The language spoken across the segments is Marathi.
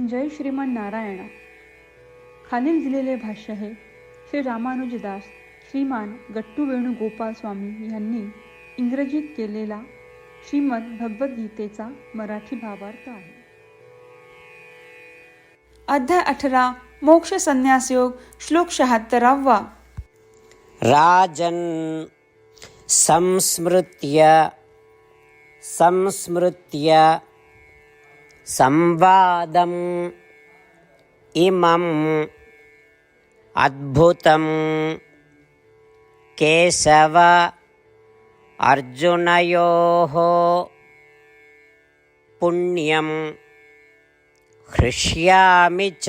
जय श्रीमान नारायण. खालील दिलेले भाष्य हे श्री रामानुजदास श्रीमान गट्टू वेणुगोपाल स्वामी यांनी इंग्रजीत केलेला श्रीमद भगवद्गीतेचा मराठी भावार्थ आहे. अध्याय अठरा मोक्ष संन्यास योग श्लोक शहात्तरावा. राजन संस्मृत्य संस्मृत्य संवादम् इमम् अद्भुतं केशव अर्जुनयोः पुण्यं हृष्यामि च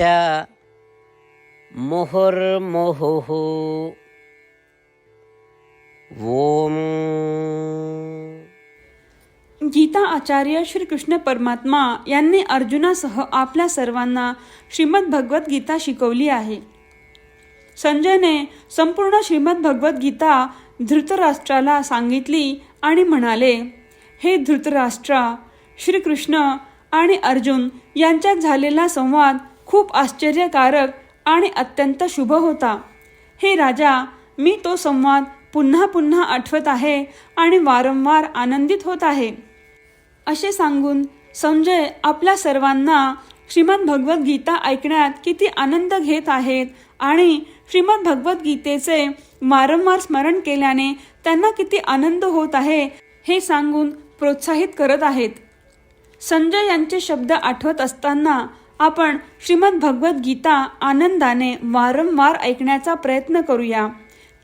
मुहुर्मुहुः ॐ गीता आचार्य श्री कृष्ण परमात्मा यांनी अर्जुनासह आपल्या सर्वांना श्रीमद भगवद्गीता शिकवली आहे. संजयने संपूर्ण श्रीमद भगवद्गीता धृतराष्ट्राला सांगितली आणि म्हणाले हे धृतराष्ट्रा श्रीकृष्ण आणि अर्जुन यांच्यात झालेला संवाद खूप आश्चर्यकारक आणि अत्यंत शुभ होता. हे राजा मी तो संवाद पुन्हा पुन्हा आठवत आहे आणि वारंवार आनंदित होत आहे. असे सांगून संजय आपल्या सर्वांना श्रीमद भगवद्गीता ऐकण्यात किती आनंद घेत आहेत आणि श्रीमद भगवद्गीतेचे वारंवार स्मरण केल्याने त्यांना किती आनंद होत आहे हे सांगून प्रोत्साहित करत आहेत. संजय यांचे शब्द आठवत असताना आपण श्रीमद भगवद्गीता आनंदाने वारंवार ऐकण्याचा प्रयत्न करूया.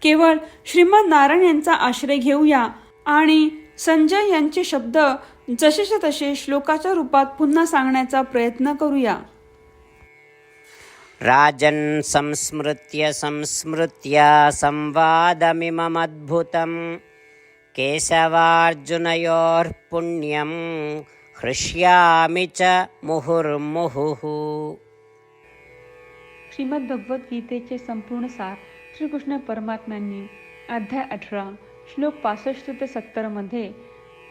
केवळ श्रीमद नारायण यांचा आश्रय घेऊया आणि संजय यांचे शब्द जसेच्या तसे श्लोकाच्या रूपात पुन्हा सांगण्याचा प्रयत्न करूया. राजन् संस्मृत्य संस्मृत्य संवादमिममद्भुतं केशवार्जुनयोर्पुण्यं हृष्यामि च मुहुर्मुहुः। श्रीमद भगवद्गीतेचे संपूर्ण सार श्रीकृष्ण परमात्म्यांनी अध्याय अठरा श्लोक पासष्ट ते सत्तरमध्ये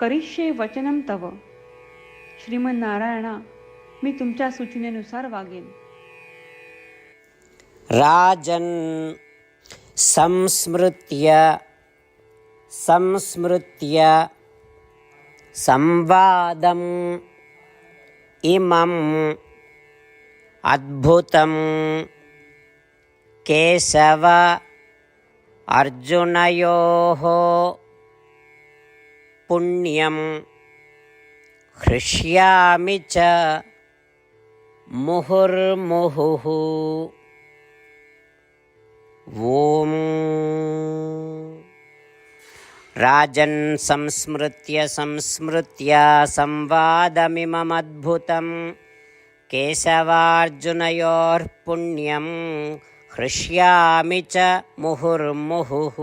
करिष्ये वचनम तव. श्रीमन नारायणा मी तुमच्या सूचनेनुसार वागेन. राजन् संस्मृत्य संस्मृत्य संवादम् इमम् अद्भुतं केशव अर्जुनयोः पुण्यं हृष्यामि च मुहुर्मुहुः। ॐ राजन् संस्मृत्य संस्मृत्य संवादमिममद्भुतं केशवार्जुनयोर्पुण्यं हृष्यामि च मुहुर्मुहुः